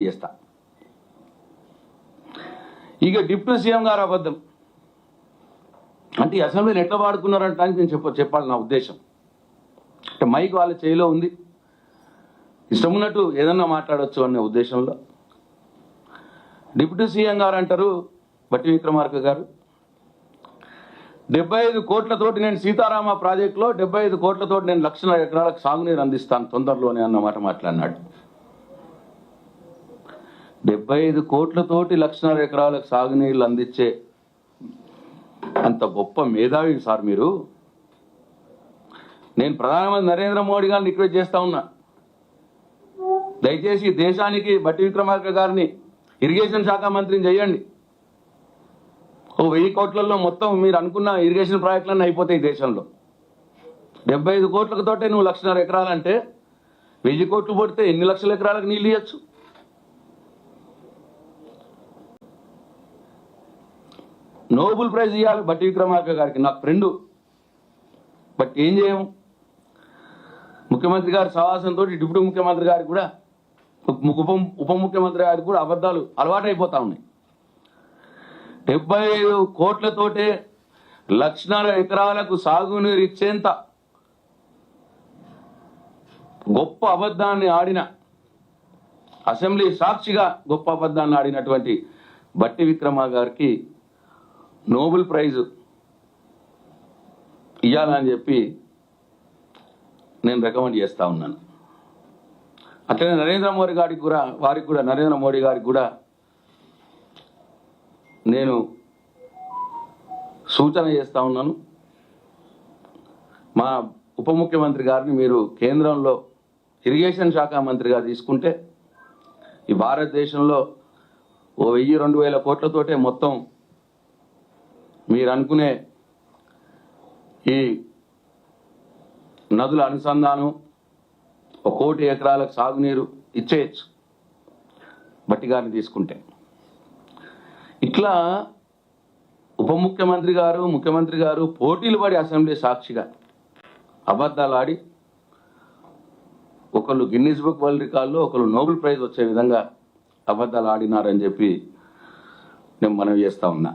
చేస్తా ఇక deputy CM గారు అబద్ధం. అంటే అసెంబ్లీని ఎట్లా వాడుకున్నారంటానికి నేను చెప్ప చెప్పాలి నా ఉద్దేశం. అంటే మైక్ వాళ్ళ చేయిలో ఉంది. ఇష్టం ఉన్నట్టు ఏదన్నా మాట్లాడొచ్చు అనే ఉద్దేశంలో. డిప్యూటీ సీఎం గారు అంటారు బట్టి విక్రమార్క గారు. డెబ్బై ఐదు కోట్లతోటి నేను సీతారామ ప్రాజెక్టులో డెబ్బై ఐదు కోట్లతోటి నేను లక్షల ఎకరాలకు సాగునీరు అందిస్తాను తొందరలోనే అన్నమాట మాట్లాడినాడు. డెబ్బై ఐదు కోట్లతోటి లక్షన్నర ఎకరాలకు సాగునీళ్ళు అందించే అంత గొప్ప మేధావి సార్ మీరు. నేను ప్రధానమంత్రి నరేంద్ర మోడీ గారిని రిక్వెస్ట్ చేస్తా ఉన్నా. దయచేసి దేశానికి బట్టి విక్రమార్క గారిని ఇరిగేషన్ శాఖ మంత్రిని చేయండి. ఓ వెయ్యి కోట్లలో మొత్తం మీరు అనుకున్న ఇరిగేషన్ ప్రాజెక్టులన్నీ అయిపోతాయి దేశంలో. డెబ్బై ఐదు కోట్లతోటే నువ్వు లక్షన్నర ఎకరాలంటే వెయ్యి కోట్లు పడితే ఎన్ని లక్షల ఎకరాలకు నీళ్ళు ఇవ్వచ్చు నోబుల్ ప్రైజ్ ఇవ్వాలి బట్టి విక్రమార్క గారికి. నాకు ఫ్రెండు. బట్ ఏం చేయము ముఖ్యమంత్రి గారి సవాసంతో డిప్యూటీ ముఖ్యమంత్రి గారికి కూడా ఉప ఉప ముఖ్యమంత్రి గారికి కూడా అబద్ధాలు అలవాటైపోతా ఉన్నాయి. డెబ్బై ఐదు కోట్లతోటే లక్షణాల ఎకరాలకు సాగునీరు ఇచ్చేంత గొప్ప అబద్ధాన్ని ఆడిన అసెంబ్లీ సాక్షిగా గొప్ప అబద్ధాన్ని ఆడినటువంటి బట్టి విక్రమ గారికి నోబెల్ ప్రైజ్ ఇవ్వాలని చెప్పి నేను రికమెండ్ చేస్తూ ఉన్నాను. అట్లనే నరేంద్ర మోడీ గారికి కూడా వారికి కూడా నరేంద్ర మోడీ గారికి కూడా నేను సూచన చేస్తూ ఉన్నాను. మా ఉప ముఖ్యమంత్రి గారిని మీరు కేంద్రంలో ఇరిగేషన్ శాఖ మంత్రిగా తీసుకుంటే ఈ భారతదేశంలో ఓ వెయ్యి రెండు వేల కోట్లతోటే మొత్తం మీరు అనుకునే ఈ నదుల అనుసంధానం ఒక కోటి ఎకరాలకు సాగునీరు ఇచ్చేయచ్చు బట్టి గారిని తీసుకుంటే. ఇట్లా ఉప ముఖ్యమంత్రి గారు ముఖ్యమంత్రి గారు పోటీలు పడి అసెంబ్లీ సాక్షిగా అబద్ధాలు ఆడి ఒకళ్ళు గిన్నీస్ బుక్ వరల్డ్ రికార్డులో ఒకళ్ళు నోబెల్ ప్రైజ్ వచ్చే విధంగా అబద్ధాలు ఆడినారని చెప్పి నేను మనవి చేస్తా ఉన్నా.